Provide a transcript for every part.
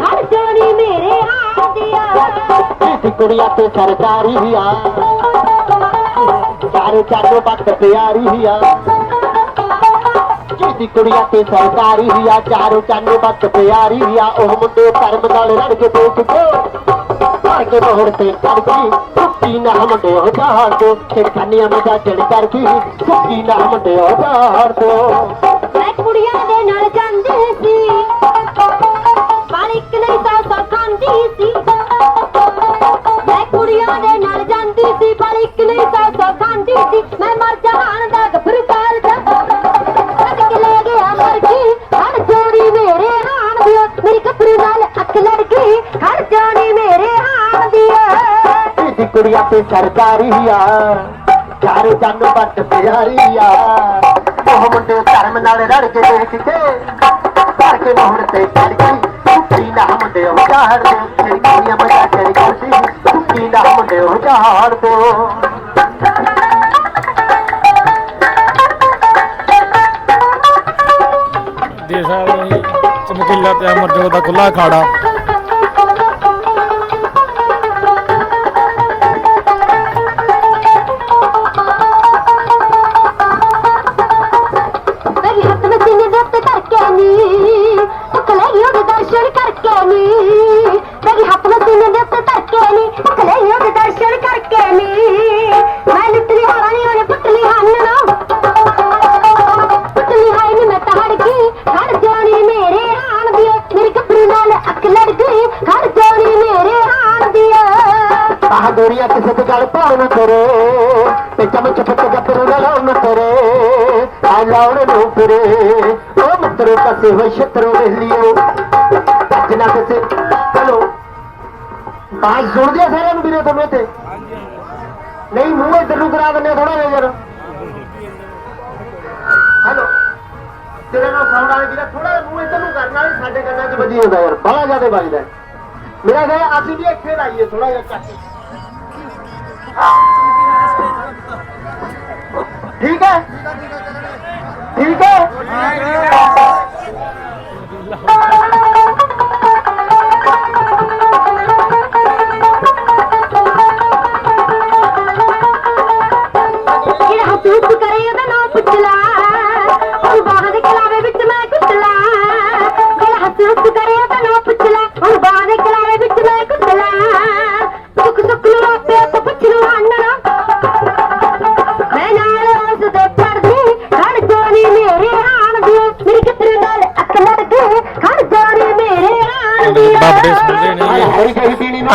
ਜੋਣੀ ਮੇਰੇ ਦੀਆਂ ਦੀ ਕੁੜੀਆਂ ਤੇ ਸਰਕਾਰੀ ਆ। ਚਾਰੇ ਚਾਰੋ ਬੱਤ ਪਿਆਰੀ ਆ। ਜਿਹਦੀ ਕੁੜੀਆਂ ਤੇ ਸਰਕਾਰੀ ਆ ਚਾਰੋ ਚਾਰੋ ਬੱਤ ਪਿਆਰੀ ਆ। ਉਹ ਮੁੰਡੇ ਧਰਮ ਨਾਲ ਰੜ ਕੇ ਦੇਖ ਕੇ ਹਰ ਕੇ ਮੋਹਰ ਤੇ ਕਰ ਗਈ ਸੁੱਕੀ ਨਾ ਮੁੰਡੇ ਹੋ ਜਾਣ ਦੋ ਛਿੜਕਾਨੀਆਂ ਮਜਾ ਚੜ ਕਰ ਗਈ ਸੁੱਕੀ ਨਾ ਮੁੰਡੇ ਹੋ ਜਾਣ ਦੋ ਮੈਂ ਕੁੜੀਆਂ ਦੇ ਨਾਲ ਜਾਂਦੀ ਸੀ। ਕੁੜੀਆਂ ਤੇ ਸਰਕਾਰੀ ਆ ਚਾਰੇ ਚੰਨ ਬੱਤ ਪਿਆਰੀ ਆ ਉਹ ਮੁੰਡੇ ਧਰਮ ਨਾਲ ਰੜ ਕੇ ਦੇਖ ਕੇ ਘਰ ਕੇ ਮੋਹਰ ਤੇ ਚੜ ਗਈ। ਸੁੱਕੀ ਨਾ ਮੁੰਡੇ ਉਹ ਚਾਹੜ ਦੇ ਛਿੜਕੀਆਂ ਮਜਾ ਚੜ ਕਰਦੀ ਸੁੱਕੀ ਨਾ ਮੁੰਡੇ ਉਹ ਚਾਹੜ ਦੇ ਸਕਦੇ ਹੋ ਚਮਕੀਲਾ ਤੇ ਅਮਰਜੋਤ ਦਾ ਖੁੱਲਾ ਅਖਾੜਾ। ਤੇ ਗੱਲ ਤੇ ਚਮਚ ਫੁੱਟ ਗੱਪਰੂ ਨਾ ਲਾਉਣ ਤੇਰੇ ਆ ਲਾਉਣ ਨੂੰ ਫਿਰੇ ਉਹ ਮਿੱਤਰੋ, ਕਸੇ ਹੋਏ ਛਤਰੋ ਵੇਲੀਓ। ਅੱਜ ਨਾ ਕਿਸੇ ਚਲੋ ਬਾਤ ਸਾਰਿਆਂ ਨੂੰ ਵੀਰੇ ਤੁਮੇ ਤੇ ਨਹੀਂ, ਮੂੰਹ ਇੱਧਰ ਨੂੰ ਕਰਾ ਦਿੰਦੇ ਥੋੜਾ ਜਿਹਾ ਯਾਰ। ਹੈਲੋ। ਤੇਰੇ ਨਾਲ ਸਾਊਂਡ ਵਾਲੇ ਵੀਰੇ ਥੋੜਾ ਜਿਹਾ ਮੂੰਹ ਇੱਧਰ ਨੂੰ ਕਰਨ ਵਾਲੇ ਸਾਡੇ ਕੰਨਾਂ 'ਚ ਵੱਜੀ ਜਾਂਦਾ ਯਾਰ, ਬੜਾ ਜ਼ਿਆਦਾ ਵੱਜਦਾ ਮੇਰਾ ਕਹਿੰਦਾ ਅਸੀਂ ਵੀ ਇੱਥੇ ਲਾਈਏ ਥੋੜਾ ਜਿਹਾ ਕੱਟ ਠੀਕ ਹੈ ਠੀਕ ਹੈ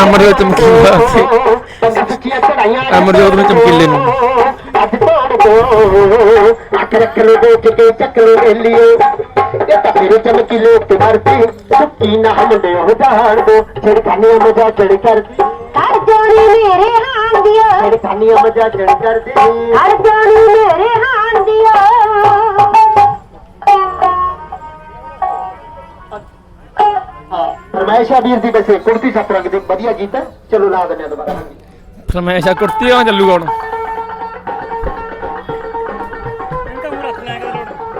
ਅਮਰਜੋਤ ਚਮਕੀਲਾ ਚੜਾਈਆਂ ਅਮਰਜੋਤ ਨੂੰ ਚਮਕੀਲੇ ਨੂੰ। ਅੱਜ ਤੋੜ ਦੋ ਅੱਖ ਰੱਖ ਲੋ ਦੇਖ ਕੇ ਚੱਕ ਲੋ ਵੇਲੀਓ ਇਹ ਤਾਂ ਮੇਰੇ ਚਮਕੀਲੇ ਤੇ ਮਰਦੀ ਸੁੱਕੀ ਨਾ। ਮੁੰਡੇ ਉਹ ਜਾਣ ਦੋ ਛਿੜਕਾਨੀਆਂ ਮਜਾ ਚੜ ਕਰਦੀ ਖੜ ਜਾਣੀ ਮੇਰੇ ਹਾਣ ਦੀ ਛਿੜਕਾਨੀਆਂ ਮਜਾ ਚੜ ਕਰਦੀ ਹਰ ਜਾਣੀ ਮੇਰੇ ਹਾਣ ਦੀ ਹਾਂ ਵੀਰ ਦੀ ਵੈਸੇ ਕੁੜਤੀ ਸੱਤ ਰੰਗ ਦੇ, ਵਧੀਆ ਗੀਤ ਹੈ। ਚਲੋ ਲਾ ਦਿੰਦੇ ਆ ਦੁਬਾਰਾ। ਫਰਮਾਇਸ਼ਾ ਕੁੜਤੀ ਆ ਚੱਲੂਗਾ ਹੁਣ।